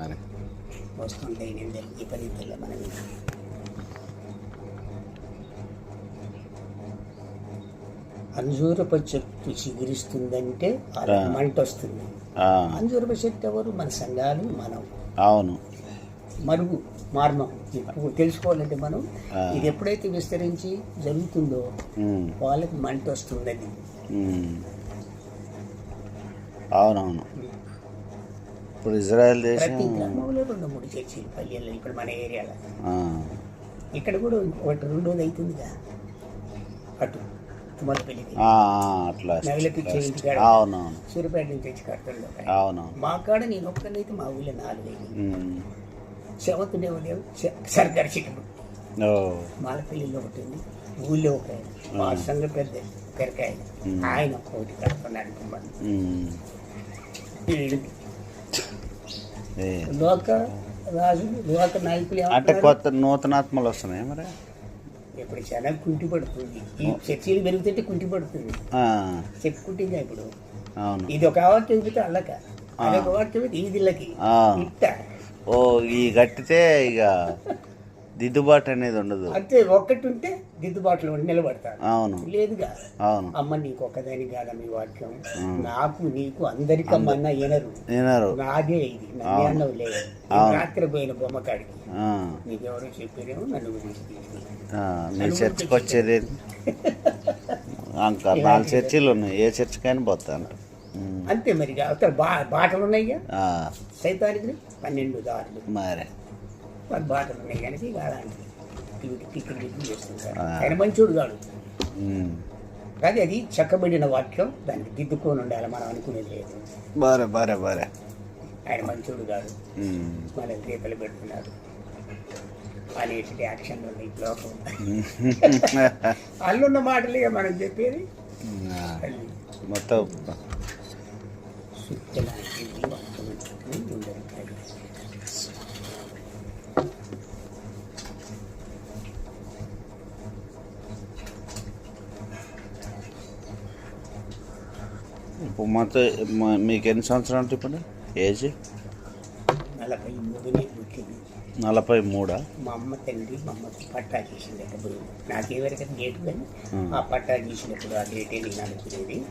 మరి. వస్తుంటాయి నిందలు విపరీతంగా మన మీద అంజూరపు చెట్టు చిగురిస్తుందంటే. మంట వస్తుంది అంజూరపు చెట్టు ఎవరు? మన సంఘాలు మనం. అవును. మరుగు మార్మం. ఇప్పుడు తెలుసుకోవాలంటే మనం. ఇది ఎప్పుడైతే విస్తరించి జరుగుతుందో వాళ్ళకి మంట వస్తుందని. అవునవును. ఇప్పుడు ఇజ్రాయెల్ దేశం ప్రతి గ్రామంలో రెండు మూడు చర్చిలు పల్లెల్లో ఇప్పుడు మన ఏరియాలో. ఇక్కడ కూడా ఒకటి రెండోది అవుతుందిగా అటు అట్లా. అవునవును. సూర్యపేట నుంచి తెచ్చి అవునవును. మా కాడ నేను ఒక్కనైతే మా ఊళ్ళో ఉమ్. సెవెంత్ దేవదేవ్ సర్కార్ చికెన్ ఓ. మాలపల్లిలో ఒకటి ఉంది. ఊళ్ళో ఒక ఆయన. మా సంఘ పెద్ద పెరకాయ. ఆయన ఒకటి కడుతున్నాడు. లోక రాజులు లోక నాయకులు అంటే? కొత్త నూతనాత్మలు వస్తున్నాయి మరి? ఇప్పుడు చాలా కుంటి పడుతుంది. ఈ చర్చీలు పెరుగుతుంటే కుంటి పడుతుంది. ఆ, చెప్పుకుంటుందా ఇప్పుడు? అవును. ఇది ఒక వాక్యం చెబితే అల్లక. అదొక వాక్యం చెబితే ఈ దిల్లకి ఆ. ఇట్ట. ఓ ఈ గట్టితే ఇక దిద్దుబాటు అనేది ఉండదు. అంతే ఒక్కటి ఉంటే దిద్దుబాటులో నిలబడతారు. అవును. లేదుగా. అవును. అమ్మ నీకు ఒక్కదాని కాదా మీ వాక్యం? నాకు నీకు అందరికమ్మన్నా వినరు. వినరు. నాదే ఇది. నన్నే లేదు. రాత్రి పోయిన బొమ్మ కాడికి. నీకెవరో చెప్పారేమో నన్ను గురించి. తీసుకెళ్ళి. ఆ, నీ చర్చికి వచ్చేది ఇంకా నాలుగు చర్చిలు ఉన్నాయి. ఏ చర్చికైనా పోతాను. అంతే మరి. అవతల బా బాటలు ఉన్నాయిగా ఆ, సైతానికి పన్నెండు దారులు. మరి. మరి బాటలు ఉన్నాయి కనుక. ఆయన మంచోడు కాడు. కానీ అది చెక్కబడిన వాక్యం దానికి దిద్దుకొని ఉండాలి మనం అనుకునేది లేదు. బరే బరే బరే. ఆయన మంచోడు కాదు. మన గీతలు పెడుతున్నారు. అనేసి యాక్షన్లు ఉన్నాయి లోకం. అల్లున్న మాటలే మనం చెప్పేది. మొత్తం. సుత్తలాంటి వాక్యం ఉండదు ఇప్పుడు మొత్తం మ- మీకు ఎన్ని సంవత్సరాలు ఇప్పుడు ఏజ్? నలభై మూడునే నలభై మూడా? మా అమ్మ తండ్రి మా అమ్మకి పట్టా పోయింది నాకెవరికైనా డేట్ కానీ. ఆ. పట్టా చేసినప్పుడు ఆ డేటే నేను అనుకునేది.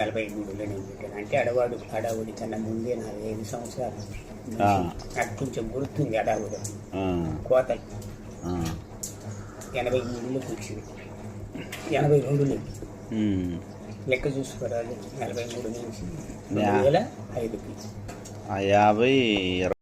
నలభై మూడులో నేను పుట్టాను. అంటే అడవాడు అడవుడి కన్నా ముందే నాలుగు ఐదు సంవత్సరాలు. నాకు కొంచెం గుర్తుంది అడవుడు ఆ. ఎనభై మూడులో వచ్చింది ఎనభై రెండులో. లెక్క చూసుకోరాదు. నలభై మూడు నుంచి ఐదుకి ఆ యాభై ఇరవై